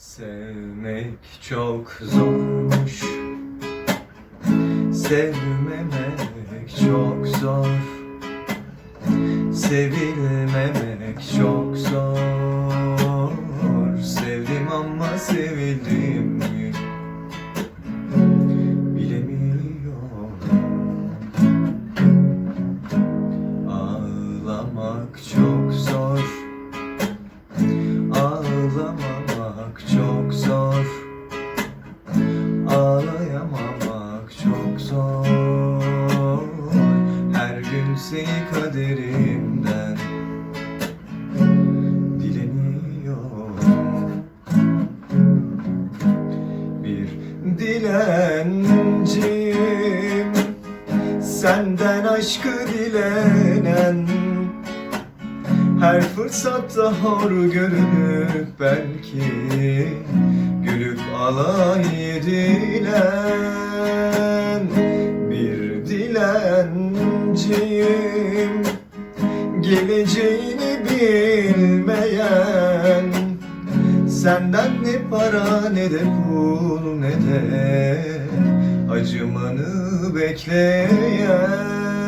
Sevmek çok zormuş. Sevmemek çok zor. Sevilmemek çok zor. Sevdim ama sevildim Senden aşkı dilenen her fırsatta hor görünüp belki Gülüp alay edilen Bir dilenciyim. Geleceğini bilmeyen Senden ne para ne de pul ne de Acımanı bekleyen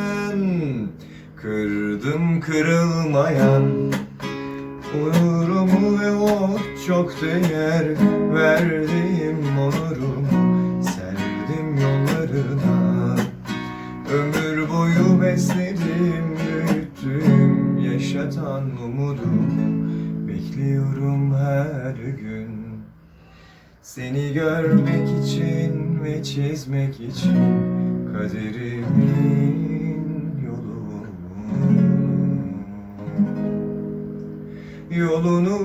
Kırdım kırılmayan Onurumu ve o çok değer Verdiğim onurum Serdim yollarına. Ömür boyu besledim büyüttüm Yaşatan umudum Bekliyorum her gün. Seni görmek için ve çizmek için Kaderimin yolunu Yolunu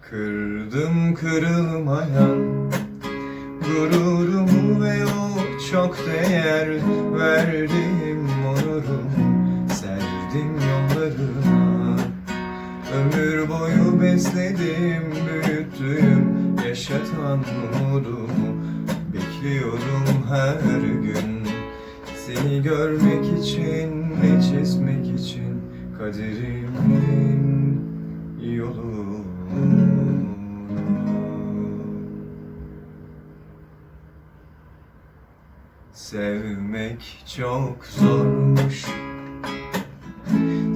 Kırdım kırılmayan Gururumu ve o çok değer verdiğim onurum Serdim yollarına Boyu besledim büyüttüm Yaşatan umudumu. Bekliyorum her gün Seni görmek için ve çizmek için Kaderimin yolunu Sevmek çok zormuş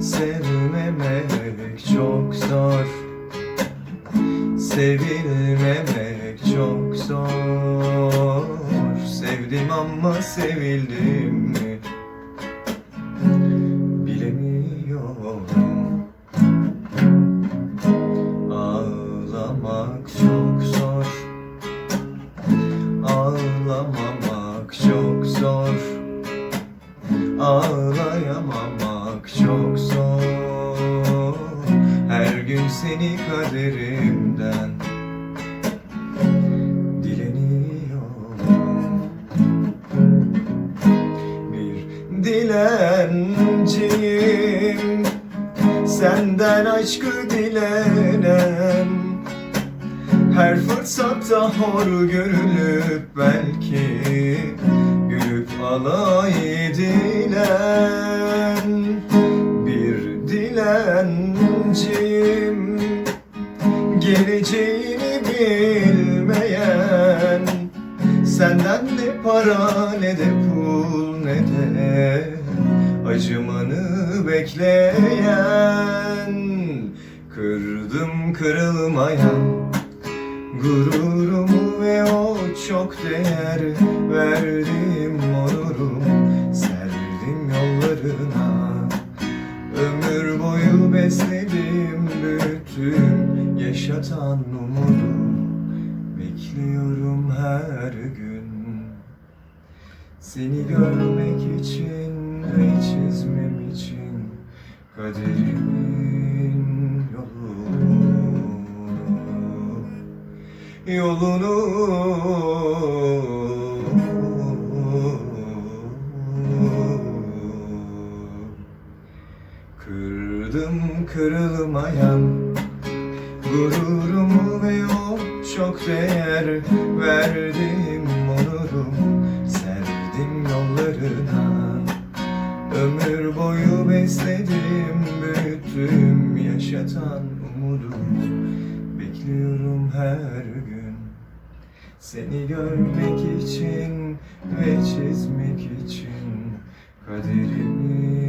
Sevmemek çok zor. Sevilmemek çok zor. Sevdim ama sevildim mi? Bilemiyorum. Ağlamak çok zor. Ağlamamak çok zor seni kaderimden. Dileniyorum. Bir dilenciyim. Senden aşkı dilenen her fırsatta hor görülüp belki Gülüp alay Geleceğini bilmeyen Senden ne para ne de pul ne de Acımanı bekleyen Kırdım kırılmayan Gururumu ve o çok değer verdim onurum Serdim yollarına Ömür boyu besledim büyüttüm Yaşatan umudum Bekliyorum her gün. Seni görmek için ve çizmem için Kaderimin yolunu yolunu. Kırdım kırılmayan Gururumu ve o çok değer verdim onurum. Serdim yollarına Besledim, büyüttüm, yaşatan umudumu Bekliyorum her gün Seni görmek için ve çizmek için. Kaderimin yolu